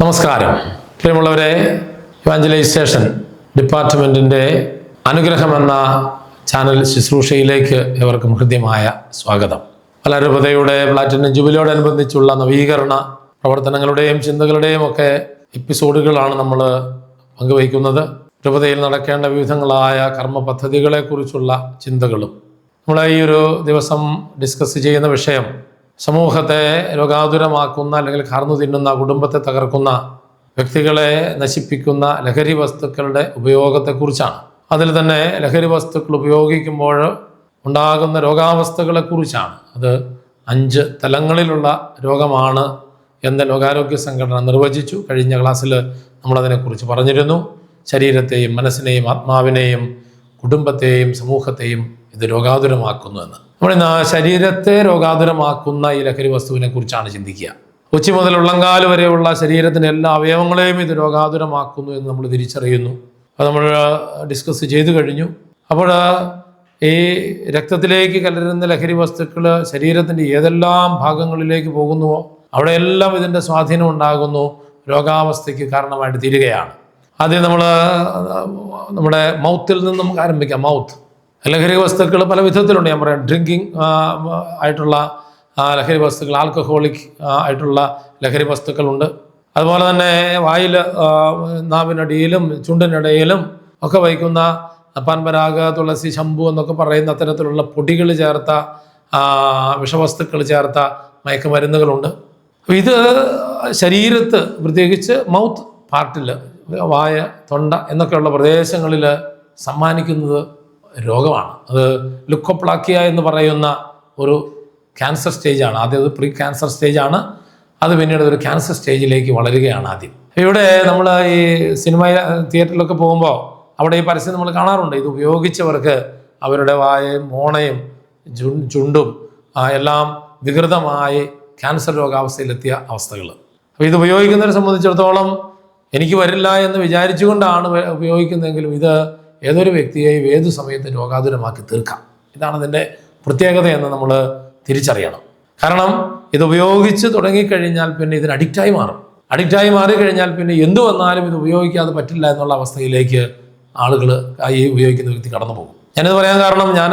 നമസ്കാരം. പ്രിയമുള്ളവരെ ഇവാഞ്ചലൈസേഷൻ ഡിപ്പാർട്ട്മെന്റിന്റെ അനുഗ്രഹമെന്ന ചാനൽ ശുശ്രൂഷയിലേക്ക് എവർക്കും ഹൃദ്യമായ സ്വാഗതം. പലരൂപതയുടെ പ്ലാറ്റിനം ജൂബിലിയോടനുബന്ധിച്ചുള്ള നവീകരണ പ്രവർത്തനങ്ങളുടെയും ചിന്തകളുടെയും ഒക്കെ എപ്പിസോഡുകളാണ് നമ്മൾ പങ്കുവയ്ക്കുന്നത്. രൂപതയിൽ നടക്കേണ്ട വിവിധങ്ങളായ കർമ്മ പദ്ധതികളെക്കുറിച്ചുള്ള ചിന്തകളും. നമ്മൾ ഈ ഒരു ദിവസം ഡിസ്കസ് ചെയ്യുന്ന വിഷയം സമൂഹത്തെ രോഗാതുരമാക്കുന്ന അല്ലെങ്കിൽ കറന്നു തിന്നുന്ന കുടുംബത്തെ തകർക്കുന്ന വ്യക്തികളെ നശിപ്പിക്കുന്ന ലഹരി വസ്തുക്കളുടെ ഉപയോഗത്തെക്കുറിച്ചാണ്. അതിൽ തന്നെ ലഹരി വസ്തുക്കൾ ഉപയോഗിക്കുമ്പോൾ ഉണ്ടാകുന്ന രോഗാവസ്ഥകളെക്കുറിച്ചാണ്. അത് അഞ്ച് തലങ്ങളിലുള്ള രോഗമാണ് എന്ന് ലോകാരോഗ്യ സംഘടന നിർവചിച്ചു. കഴിഞ്ഞ ക്ലാസ്സിൽ നമ്മളതിനെക്കുറിച്ച് പറഞ്ഞിരുന്നു. ശരീരത്തെയും മനസ്സിനെയും ആത്മാവിനെയും കുടുംബത്തെയും സമൂഹത്തെയും ഇത് രോഗാതുരമാക്കുന്നു എന്ന്. നമ്മൾ ശരീരത്തെ രോഗാതുരമാക്കുന്ന ഈ ലഹരി വസ്തുവിനെ കുറിച്ചാണ് ചിന്തിക്കുക. ഉച്ചി മുതൽ ഉള്ളങ്കാൽ വരെയുള്ള ശരീരത്തിന്റെ എല്ലാ അവയവങ്ങളെയും ഇത് രോഗാതുരമാക്കുന്നു എന്ന് നമ്മൾ തിരിച്ചറിയുന്നു. അത് നമ്മൾ ഡിസ്കസ് ചെയ്തു കഴിഞ്ഞു. അപ്പോൾ ഈ രക്തത്തിലേക്ക് കലരുന്ന ലഹരി വസ്തുക്കൾ ശരീരത്തിന്റെ ഏതെല്ലാം ഭാഗങ്ങളിലേക്ക് പോകുന്നുവോ അവിടെയെല്ലാം ഇതിന്റെ സ്വാധീനം ഉണ്ടാകുന്നു രോഗാവസ്ഥയ്ക്ക് കാരണമായിട്ട് തീരുകയാണ്. ആദ്യം നമ്മൾ നമ്മുടെ മൗത്തിൽ നിന്ന് നമുക്ക് ആരംഭിക്കാം. മൗത്ത്. ലഹരി വസ്തുക്കൾ പല വിധത്തിലുണ്ട്. ഞാൻ പറയാം ഡ്രിങ്കിങ് ആയിട്ടുള്ള ലഹരി വസ്തുക്കൾ ആൽക്കഹോളിക് ആയിട്ടുള്ള ലഹരി വസ്തുക്കളുണ്ട്. അതുപോലെ തന്നെ വായിൽ നാവിനടിയിലും ചുണ്ടിനിടയിലും ഒക്കെ വയ്ക്കുന്ന പാൻപരാഗ തുളസി ശംഭു എന്നൊക്കെ പറയുന്ന അത്തരത്തിലുള്ള പൊടികൾ ചേർത്ത വിഷവസ്തുക്കൾ ചേർത്ത മയക്കുമരുന്നുകളുണ്ട്. ഇത് ശരീരത്ത് പ്രത്യേകിച്ച് മൗത്ത് പാർട്ടിൽ വായ തൊണ്ട എന്നൊക്കെയുള്ള പ്രദേശങ്ങളിൽ സമ്മാനിക്കുന്നത് രോഗമാണ്. അത് ലുക്കോപ്ലാക്കിയ എന്ന് പറയുന്ന ഒരു ക്യാൻസർ സ്റ്റേജാണ്. ആദ്യം അത് പ്രീ ക്യാൻസർ സ്റ്റേജാണ്. അത് പിന്നീട് ഒരു ക്യാൻസർ സ്റ്റേജിലേക്ക് വളരുകയാണ് ആദ്യം. ഇവിടെ നമ്മൾ ഈ സിനിമ തിയേറ്ററിലൊക്കെ പോകുമ്പോൾ അവിടെ ഈ പരസ്യം നമ്മൾ കാണാറുണ്ട്. ഇത് ഉപയോഗിച്ചവർക്ക് അവരുടെ വായയും മോണയും ചുണ്ടും എല്ലാം വികൃതമായി ക്യാൻസർ രോഗാവസ്ഥയിലെത്തിയ അവസ്ഥകൾ അപ്പോൾ ഇത് ഉപയോഗിക്കുന്നവരെ സംബന്ധിച്ചിടത്തോളം എനിക്ക് വരില്ല എന്ന് വിചാരിച്ചുകൊണ്ടാണ് ഉപയോഗിക്കുന്നതെങ്കിലും ഇത് ഏതൊരു വ്യക്തിയെയും ഏത് സമയത്തും രോഗാതുരമാക്കി തീർക്കാം? ഇതാണ് അതിന്റെ പ്രത്യേകത എന്ന് നമ്മൾ തിരിച്ചറിയണം. കാരണം ഇത് ഉപയോഗിച്ച് തുടങ്ങിക്കഴിഞ്ഞാൽ പിന്നെ ഇതിന് അഡിക്റ്റായി മാറും. അഡിക്റ്റായി മാറിക്കഴിഞ്ഞാൽ പിന്നെ എന്തു വന്നാലും ഇത് ഉപയോഗിക്കാതെ പറ്റില്ല എന്നുള്ള അവസ്ഥയിലേക്ക് ആളുകൾ ഈ ഉപയോഗിക്കുന്ന വ്യക്തി കടന്നു പോകും. ഞാനിത് പറയാൻ കാരണം ഞാൻ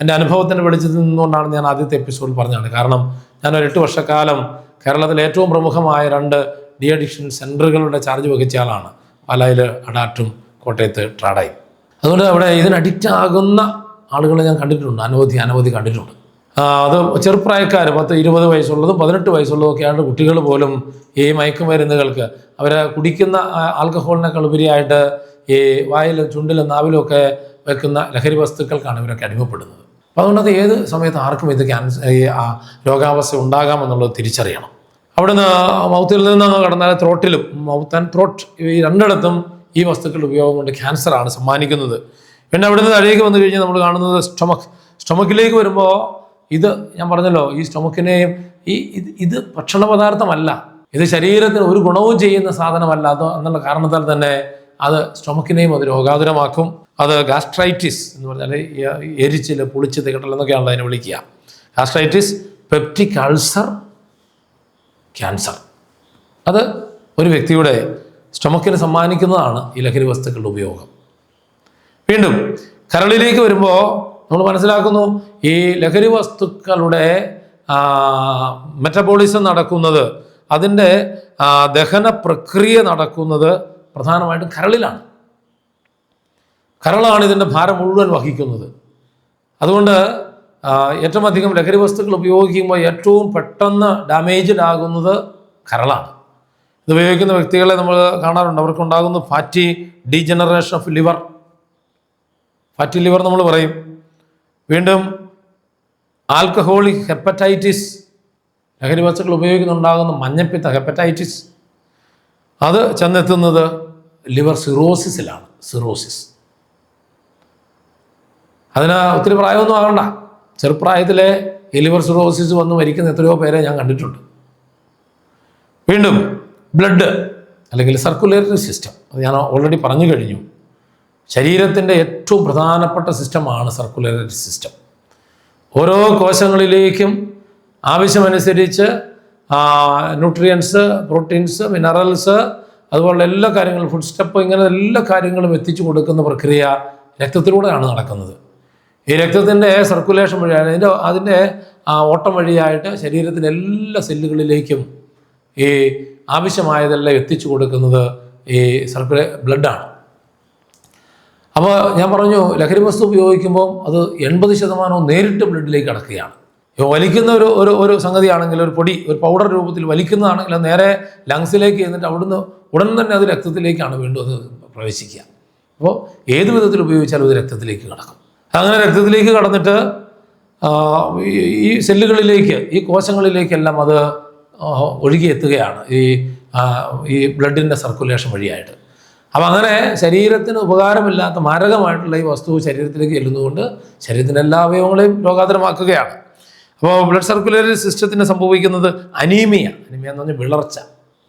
എന്റെ അനുഭവത്തിന്റെ വെളിച്ചത്തിൽ നിന്നുകൊണ്ടാണ് ഞാൻ ആദ്യത്തെ എപ്പിസോഡിൽ പറഞ്ഞത് കാരണം ഞാൻ ഒരു എട്ട് വർഷക്കാലം കേരളത്തിലെ ഏറ്റവും പ്രമുഖമായ രണ്ട് ഡി അഡിക്ഷൻ സെന്ററുകളുടെ ചാർജ് വഹിച്ച ആളാണ് പാലായിൽ അഡാറ്റും കോട്ടയത്ത് ട്രാഡായും. അതുകൊണ്ട് അവിടെ ഇതിന് അഡിക്റ്റ് ആകുന്ന ആളുകളെ ഞാൻ കണ്ടിട്ടുണ്ട്. അനവധി അനവധി കണ്ടിട്ടുണ്ട്. അത് ചെറുപ്രായക്കാർ പത്ത് ഇരുപത് വയസ്സുള്ളതും പതിനെട്ട് വയസ്സുള്ളതും ഒക്കെ ആണ് കുട്ടികൾ പോലും ഈ മയക്കുമരുന്നുകൾക്ക് അവരെ കുടിക്കുന്ന ആൽക്കഹോളിനേക്കാൾ ഉപരിയായിട്ട് ഈ വായിലും ചുണ്ടിലും നാവിലും ഒക്കെ വെക്കുന്ന ലഹരി വസ്തുക്കൾക്കാണ് ഇവരൊക്കെ അടിമപ്പെടുന്നത്. അപ്പോൾ അതുകൊണ്ട് അത് ഏത് സമയത്ത് ആർക്കും ഇത് ക്യാൻസർ ഈ രോഗാവസ്ഥ ഉണ്ടാകാമെന്നുള്ളത് തിരിച്ചറിയണം. അവിടുന്ന് മൗത്തിൽ നിന്ന് കടന്നാൽ ത്രോട്ടിലും മൗത്ത് ആൻഡ് ത്രോട്ട് ഈ രണ്ടിടത്തും ഈ വസ്തുക്കളുടെ ഉപയോഗം കൊണ്ട് ക്യാൻസറാണ് സമ്മാനിക്കുന്നത്. പിന്നെ അവിടുന്ന് താഴേക്ക് വന്നു കഴിഞ്ഞാൽ നമ്മൾ കാണുന്നത് സ്റ്റൊമക് സ്റ്റൊമക്കിലേക്ക് വരുമ്പോൾ ഇത് ഞാൻ പറഞ്ഞല്ലോ ഈ സ്റ്റൊമക്കിനെയും ഈ ഇത് ഇത് ഭക്ഷണ പദാർത്ഥമല്ല. ഇത് ശരീരത്തിന് ഒരു ഗുണവും ചെയ്യുന്ന സാധനമല്ല. അത് എന്നുള്ള കാരണത്താൽ തന്നെ അത് സ്റ്റൊമക്കിനെയും അത് രോഗാതുരമാക്കും. അത് ഗാസ്ട്രൈറ്റിസ് എന്ന് പറഞ്ഞാൽ എരിച്ചിൽ പുളിച്ച് തികട്ടൽ എന്നൊക്കെയാണല്ലോ അതിനെ വിളിക്കുക. ഗാസ്ട്രൈറ്റിസ് പെപ്റ്റിക് അൾസർ ക്യാൻസർ അത് ഒരു വ്യക്തിയുടെ സ്റ്റൊമക്കിന് സമ്മാനിക്കുന്നതാണ് ഈ ലഹരി വസ്തുക്കളുടെ ഉപയോഗം. വീണ്ടും കരളിലേക്ക് വരുമ്പോൾ നമ്മൾ മനസ്സിലാക്കുന്നു ഈ ലഹരി വസ്തുക്കളുടെ മെറ്റബോളിസം നടക്കുന്നത് അതിന്റെ ദഹന പ്രക്രിയ നടക്കുന്നത് പ്രധാനമായിട്ടും കരളിലാണ്. കരളാണ് ഇതിന്റെ ഭാരം മുഴുവൻ വഹിക്കുന്നത്. അതുകൊണ്ട് ഏറ്റവും അധികം ലഹരി വസ്തുക്കൾ ഉപയോഗിക്കുമ്പോൾ ഏറ്റവും പെട്ടെന്ന് ഡാമേജ്ഡ് ആകുന്നത് കരളാണ്. ഇത് ഉപയോഗിക്കുന്ന വ്യക്തികളെ നമ്മൾ കാണാറുണ്ട്. അവർക്കുണ്ടാകുന്ന fatty degeneration of liver fatty liver നമ്മൾ പറയും. വീണ്ടും ആൽക്കഹോളിക് ഹെപ്പറ്റൈറ്റിസ് ലഹരി വസ്തുക്കൾ ഉപയോഗിക്കുന്നുണ്ടാകുന്ന മഞ്ഞപ്പിത്ത ഹെപ്പറ്റൈറ്റിസ് അത് ചെന്നെത്തുന്നത് ലിവർ സിറോസിസിലാണ് സിറോസിസ് അതിന് ഒത്തിരി പ്രായമൊന്നും ആകണ്ട. ചെറുപ്രായത്തിലെ ഈ ലിവർ സിറോസിസ് വന്ന് മരിക്കുന്ന എത്രയോ പേരെ ഞാൻ കണ്ടിട്ടുണ്ട്. വീണ്ടും ബ്ലഡ് അല്ലെങ്കിൽ സർക്കുലേറ്ററി സിസ്റ്റം അത് ഞാൻ ഓൾറെഡി പറഞ്ഞു കഴിഞ്ഞു. ശരീരത്തിന്റെ ഏറ്റവും പ്രധാനപ്പെട്ട സിസ്റ്റമാണ് സർക്കുലേറ്ററി സിസ്റ്റം ഓരോ കോശങ്ങളിലേക്കും ആവശ്യമനുസരിച്ച് ന്യൂട്രിയൻസ് പ്രോട്ടീൻസ് മിനറൽസ് അതുപോലുള്ള എല്ലാ കാര്യങ്ങളും ഫുഡ് സ്റ്റെപ്പ് ഇങ്ങനെ എല്ലാ കാര്യങ്ങളും എത്തിച്ചു കൊടുക്കുന്ന പ്രക്രിയ രക്തത്തിലൂടെയാണ് നടക്കുന്നത്. ഈ രക്തത്തിന്റെ സർക്കുലേഷൻ വഴിയാണ് അതിന്റെ അതിന്റെ ഓട്ടം വഴിയായിട്ട് ശരീരത്തിന്റെ എല്ലാ സെല്ലുകളിലേക്കും ഈ ആവശ്യമായതെല്ലാം എത്തിച്ചു കൊടുക്കുന്നത് ഈ സർക്കുലേ ബ്ലഡാണ്. അപ്പോൾ ഞാൻ പറഞ്ഞു ലഹരി വസ്തു ഉപയോഗിക്കുമ്പോൾ അത് എൺപത് ശതമാനവും നേരിട്ട് ബ്ലഡിലേക്ക് അടക്കുകയാണ് വലിക്കുന്ന ഒരു ഒരു ഒരു സംഗതിയാണെങ്കിൽ ഒരു പൊടി ഒരു പൗഡർ രൂപത്തിൽ വലിക്കുന്നതാണെങ്കിൽ അത് നേരെ ലങ്സിലേക്ക് എന്നിട്ട് അവിടുന്ന് ഉടൻ തന്നെ അത് രക്തത്തിലേക്കാണ് വീണ്ടും അത് പ്രവേശിക്കുക. അപ്പോൾ ഏത് വിധത്തിൽ ഉപയോഗിച്ചാലും അത് രക്തത്തിലേക്ക് കടക്കും. അങ്ങനെ രക്തത്തിലേക്ക് കടന്നിട്ട് ഈ- സെല്ലുകളിലേക്ക് ഈ കോശങ്ങളിലേക്കെല്ലാം അത് ഒഴുകിയെത്തുകയാണ് ഈ ഈ ബ്ലഡിന്റെ സർക്കുലേഷൻ വഴിയായിട്ട്. അപ്പം അങ്ങനെ ശരീരത്തിന് ഉപകാരമില്ലാത്ത മാരകമായിട്ടുള്ള ഈ വസ്തു ശരീരത്തിലേക്ക് ചെല്ലുന്നതുകൊണ്ട് ശരീരത്തിന്റെ എല്ലാ അവയവങ്ങളെയും രോഗാതരമാക്കുകയാണ്. അപ്പോൾ ബ്ലഡ് സർക്കുലേറ്ററി സിസ്റ്റത്തിന് സംഭവിക്കുന്നത് അനീമിയ. അനീമിയ എന്ന് പറഞ്ഞാൽ വിളർച്ച.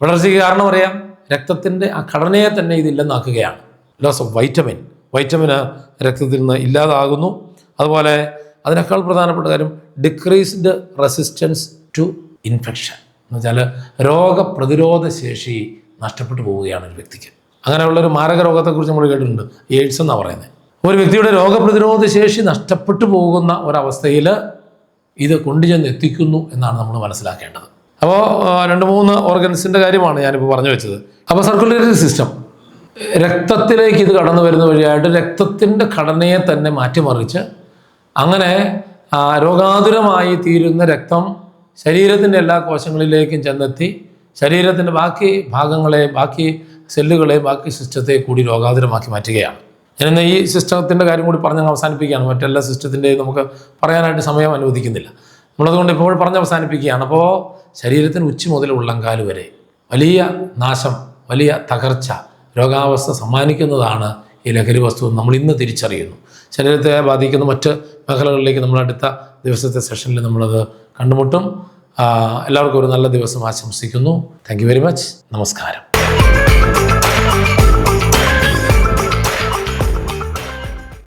വിളർച്ചയ്ക്ക് കാരണം അറിയാം. രക്തത്തിന്റെ ആ ഘടനയെ തന്നെ ഇതില്ലെന്നാക്കുകയാണ്. ലോസ് ഓഫ് വൈറ്റമിൻ വൈറ്റമിന് രക്തത്തിൽ നിന്ന് ഇല്ലാതാകുന്നു. അതുപോലെ അതിനേക്കാൾ പ്രധാനപ്പെട്ട കാര്യം ഡിക്രീസ്ഡ് റെസിസ്റ്റൻസ് ടു ഇൻഫെക്ഷൻ എന്ന് വെച്ചാൽ രോഗപ്രതിരോധ ശേഷി നഷ്ടപ്പെട്ടു പോവുകയാണ് ഒരു വ്യക്തിക്ക്. അങ്ങനെയുള്ളൊരു മാരക രോഗത്തെക്കുറിച്ച് നമ്മൾ കേട്ടിട്ടുണ്ട്. എയ്ഡ്സ് എന്നാണ് പറയുന്നത് ഒരു വ്യക്തിയുടെ രോഗപ്രതിരോധ ശേഷി നഷ്ടപ്പെട്ടു പോകുന്ന ഒരവസ്ഥയിൽ ഇത് കൊണ്ടുചെന്ന് എത്തിക്കുന്നു എന്നാണ് നമ്മൾ മനസ്സിലാക്കേണ്ടത്. അപ്പോൾ രണ്ട് മൂന്ന് ഓർഗൻസിന്റെ കാര്യമാണ് ഞാനിപ്പോൾ പറഞ്ഞു വെച്ചത്. അപ്പോൾ സർക്കുലേറ്ററി സിസ്റ്റം. രക്തത്തിലേക്ക് ഇത് കടന്നു വരുന്ന വഴിയായിട്ട് രക്തത്തിന്റെ ഘടനയെ തന്നെ മാറ്റിമറിച്ച് അങ്ങനെ രോഗാതുരമായി തീരുന്ന രക്തം ശരീരത്തിന്റെ എല്ലാ കോശങ്ങളിലേക്കും ചെന്നെത്തി ശരീരത്തിന്റെ ബാക്കി ഭാഗങ്ങളെ ബാക്കി സെല്ലുകളെ ബാക്കി സിസ്റ്റത്തെ കൂടി രോഗാതുരമാക്കി മാറ്റുകയാണ്. ഞാനിന്ന് ഈ സിസ്റ്റത്തിന്റെ കാര്യം കൂടി പറഞ്ഞ് അവസാനിപ്പിക്കുകയാണ്. മറ്റെല്ലാ സിസ്റ്റത്തിന്റെയും നമുക്ക് പറയാനായിട്ട് സമയം അനുവദിക്കുന്നില്ല. നമ്മളതുകൊണ്ട് ഇപ്പോൾ പറഞ്ഞ് അവസാനിപ്പിക്കുകയാണ്. അപ്പോൾ ശരീരത്തിന് ഉച്ചി മുതൽ ഉള്ളംകാൽ വരെ വലിയ നാശം വലിയ തകർച്ച രോഗാവസ്ഥ സമ്മാനിക്കുന്നതാണ് ഈ ലഹരി വസ്തു നമ്മൾ ഇന്ന് തിരിച്ചറിയുന്നു. ശരീരത്തെ ബാധിക്കുന്ന മറ്റ് മേഖലകളിലേക്ക് നമ്മൾ അടുത്ത ദിവസത്തെ സെഷനിൽ നമ്മളത് കണ്ടുമുട്ടും. എല്ലാവർക്കും ഒരു നല്ല ദിവസം ആശംസിക്കുന്നു. താങ്ക് വെരി മച്ച് നമസ്കാരം.